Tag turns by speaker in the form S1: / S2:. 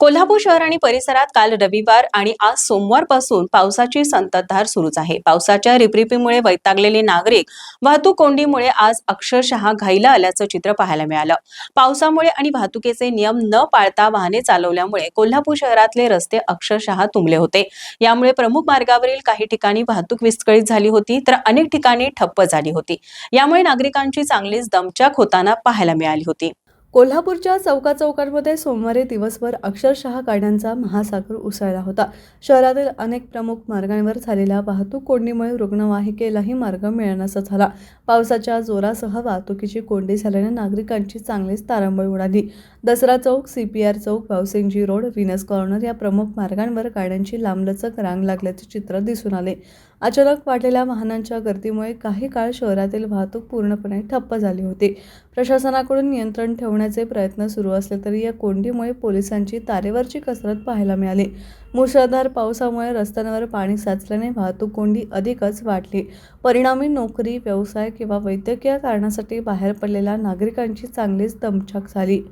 S1: कोल्हापूर शहर आणि परिसरात काल रविवार आणि आज सोमवारपासून पावसाची संततधार सुरूच आहे. पावसाच्या रिपरिपीमुळे वैतागलेले नागरिक वाहतूक कोंडीमुळे आज अक्षरशः घाईला आल्याचं चित्र पाहायला मिळालं. पावसामुळे आणि वाहतुकीचे नियम न पाळता वाहने चालवल्यामुळे कोल्हापूर शहरातले रस्ते अक्षरशः तुंबले होते. यामुळे प्रमुख मार्गावरील काही ठिकाणी वाहतूक विस्कळीत झाली होती तर अनेक ठिकाणी ठप्प झाली होती. यामुळे नागरिकांची चांगलीच दमचक होताना पाहायला मिळाली होती.
S2: कोल्हापूरच्या चौका चौकांमध्ये सोमवारी दिवसभर अक्षरशः गाड्यांचा महासागर उसळला होता. शहरातील अनेक प्रमुख मार्गांवर झालेल्या वाहतूक कोंडीमुळे रुग्णवाहिकेलाही मार्ग मिळण्याचा झाला. पावसाच्या जोरासह वाहतुकीची कोंडी झाल्याने नागरिकांची चांगलीच तारांबळ उडाली. Dasara Chowk C P R Chowk Bhausinghji road Venus corner या प्रमुख मार्गांवर गाड्यांची लांबलचक रांग लागल्याचे चित्र दिसून आले. अचानक वाढलेल्या वाहनांच्या गर्दीमुळे काही काळ शहरातील वाहतूक पूर्णपणे ठप्प झाली होती. प्रशासनाकडून नियंत्रण ठेवण्याचे प्रयत्न सुरू असले तरी या कोंडीमुळे पोलिसांची तारेवरची कसरत पाहायला मिळाली. मुसळधार पावसामुळे रस्त्यांवर पाणी साचल्याने वाहतूक कोंडी अधिकच वाढली. परिणामी नोकरी व्यवसाय किंवा वैद्यकीय कारणासाठी बाहेर पडलेल्या नागरिकांची चांगलीच दमछाक झाली.